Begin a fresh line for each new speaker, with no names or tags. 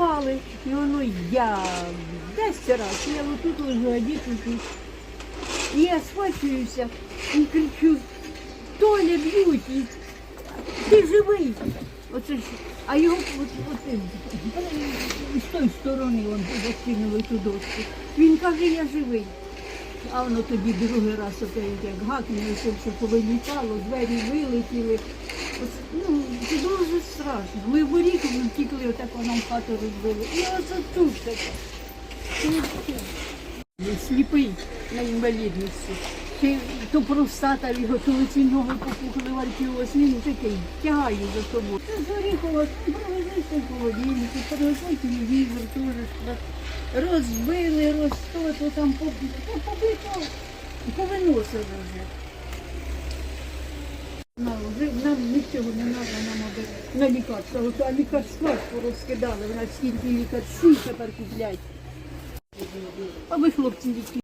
впали, і воно я десять раз, я отут лежу, а тут. І я схвачуюся і кричу, Толя б'ють, ти живий. Оце ж, а його от, от, з тої сторони он закинули ту дошку. Він каже, я живий. А воно тоді другий раз оте як гакне, все, повилітало, двері вилетіли. Оце, ну, страшно. Ми в рік втікли, отак нам хату розбили. І оце тут таке. Сліпий на інвалідності. Чи то простата його, то ці ноги попухли вальтіоз, він такий, тягає за собою. Це Оріхова, привезли цей холодильник, привезли телевізор, теж розбили, розто, то там побито, то побито, повиносили вже. Нічого не треба, нам аби на лікарства. От, а лікарства розкидали, порозкидали, в нас скільки лікарств тепер. А ви, хлопці, які